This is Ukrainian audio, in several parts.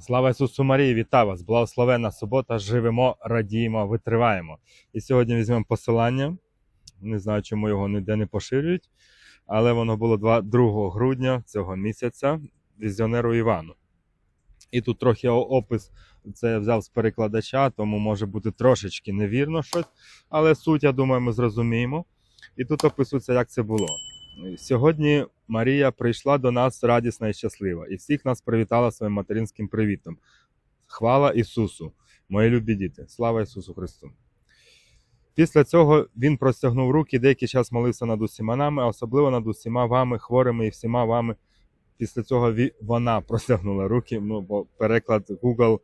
Слава Ісусу Марії, вітаю вас! Благословенна субота! Живемо, радіємо, витриваємо. І сьогодні візьмемо посилання. Не знаю, чому його ніде не поширюють, але воно було 2 2 грудня цього місяця візіонеру Івану. І тут трохи опис це я взяв з перекладача, тому може бути трошечки невірно щось, але суть, я думаю, ми зрозуміємо. І тут описується, як це було. Сьогодні Марія прийшла до нас радісна і щаслива, і всіх нас привітала своїм материнським привітом. Хвала Ісусу, мої любі діти, слава Ісусу Христу. Після цього він простягнув руки, деякий час молився над усіма нами, а особливо над усіма вами, хворими і всіма вами. Після цього вона простягнула руки, ну, бо переклад Google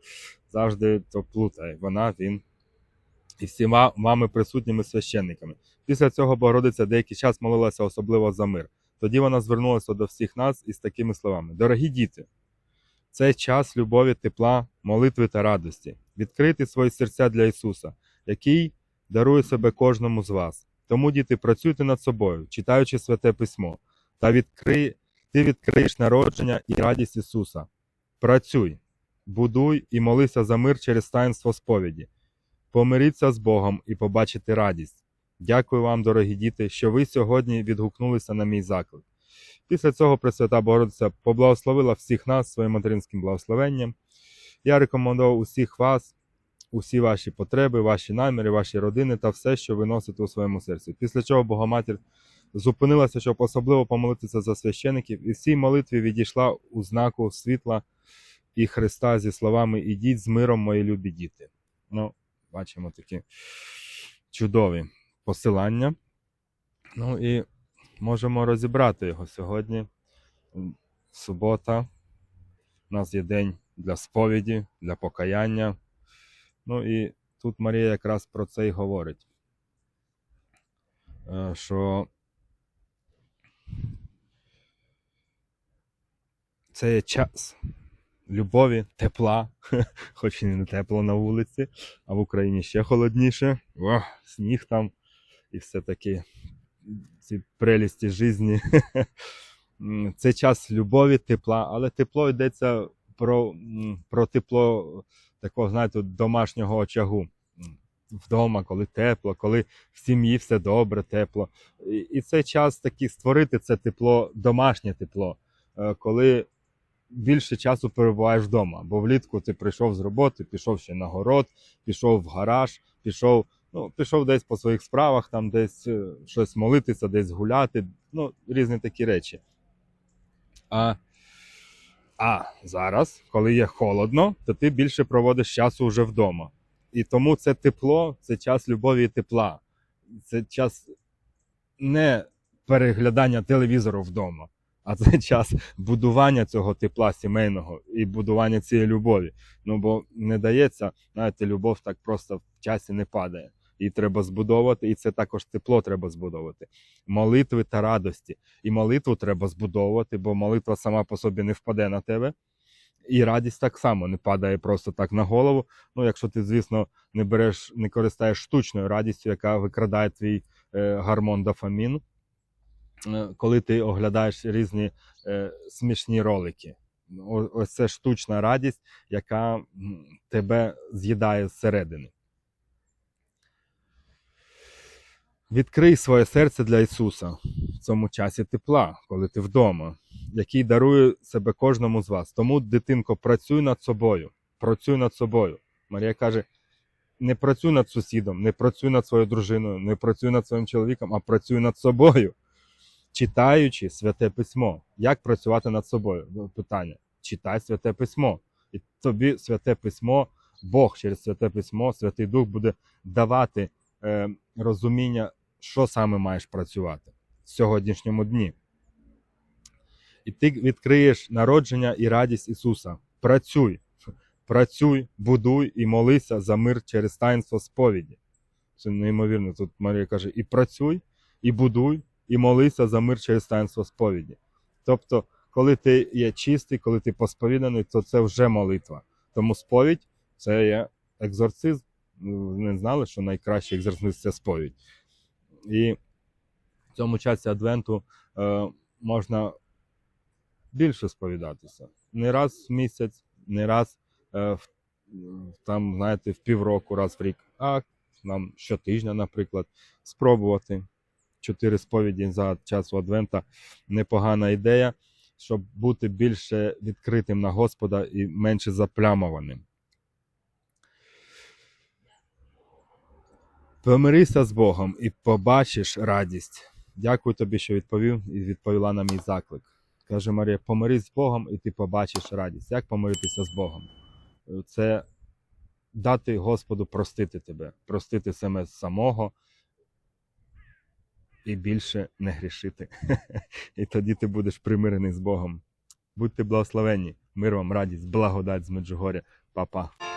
завжди то плутає. Вона, він і всіма вами присутніми священниками. Після цього Богородиця деякий час молилася особливо за мир. Тоді вона звернулася до всіх нас із такими словами: Дорогі діти, це час любові, тепла, молитви та радості. Відкрити свої серця для Ісуса, який дарує себе кожному з вас. Тому, діти, працюйте над собою, читаючи святе письмо, та відкрий, ти відкриєш народження і радість Ісуса. Працюй, будуй і молися за мир через таїнство сповіді. Помиріться з Богом і побачите радість. Дякую вам, дорогі діти, що ви сьогодні відгукнулися на мій заклик. Після цього Пресвята Богородиця поблагословила всіх нас своїм материнським благословенням. Я рекомендував усіх вас, усі ваші потреби, ваші наміри, ваші родини та все, що ви носите у своєму серці. Після чого Богоматір зупинилася, щоб особливо помолитися за священиків, і в цій молитві відійшла у знаку світла і Христа зі словами Ідіть з миром, мої любі діти. Ну, бачимо такі чудові посилання. Ну і можемо розібрати його сьогодні. Субота. У нас є день для сповіді, для покаяння. Ну і тут Марія якраз про це й говорить. Е, Що це є час любові, тепла, хоч і не тепло на вулиці, а в Україні ще холодніше. О, сніг там і все таки ці прелісті житті. Це час любові, тепла, але тепло йдеться про, про тепло такого, знаєте, домашнього очагу. Вдома, коли тепло, коли в сім'ї все добре, тепло. І, і це час такий створити це тепло, домашнє тепло, е, коли більше часу перебуваєш вдома. Бо влітку ти прийшов з роботи, пішов ще на город, пішов в гараж, пішов, ну, пішов десь по своїх справах, там десь е, щось молитися, десь гуляти, ну, різні такі речі. А, а зараз, коли є холодно, то ти більше проводиш часу вже вдома. І тому це тепло, це час любові і тепла. Це час не переглядання телевізору вдома, а це час будування цього тепла сімейного і будування цієї любові. Ну бо не дається, знаєте, любов так просто в часі не падає. Її треба збудовувати, і це також тепло треба збудовувати. Молитви та радості. І молитву треба збудовувати, бо молитва сама по собі не впаде на тебе. І радість так само не падає просто так на голову. Ну, якщо ти, звісно, не береш, не користаєш штучною радістю, яка викрадає твій е, гормон дофамін, коли ти оглядаєш різні е, смішні ролики. Ось це штучна радість, яка тебе з'їдає зсередини. Відкрий своє серце для Ісуса в цьому часі тепла, коли ти вдома, який дарує себе кожному з вас. Тому, дитинко, працюй над собою. Працюй над собою. Марія каже: не працюй над сусідом, не працюй над своєю дружиною, не працюй над своїм чоловіком, а працюй над собою, читаючи святе письмо. Як працювати над собою? Ну, Питання. Читай святе письмо. І тобі святе письмо, Бог через святе письмо, Святий Дух буде давати е, розуміння, що саме маєш працювати в сьогоднішньому дні. І ти відкриєш народження і радість Ісуса. Працюй, працюй, будуй і молися за мир через таїнство сповіді. Це неймовірно. Тут Марія каже: і працюй, і будуй, і молися за мир через таїнство сповіді. Тобто, коли ти є чистий, коли ти посповіданий, то це вже молитва. Тому сповідь це є екзорцизм. Ну, Не знали, що найкращий екзорцизм це сповідь. І в цьому часі Адвенту е, можна більше сповідатися. Не раз в місяць, не раз е, в- там, знаєте, в півроку, раз в рік, а нам щотижня, наприклад, спробувати. Чотири сповіді за часу Адвента непогана ідея, щоб бути більше відкритим на Господа і менше заплямованим. Помирися з Богом і побачиш радість. Дякую тобі, що відповів і відповіла на мій заклик. Каже Марія: помирись з Богом, і ти побачиш радість. Як помиритися з Богом? Це дати Господу простити тебе, простити себе самого і більше не грішити. І тоді ти будеш примирений з Богом. Будьте благословенні, мир вам, радість, благодать з Меджугоря. Па-па.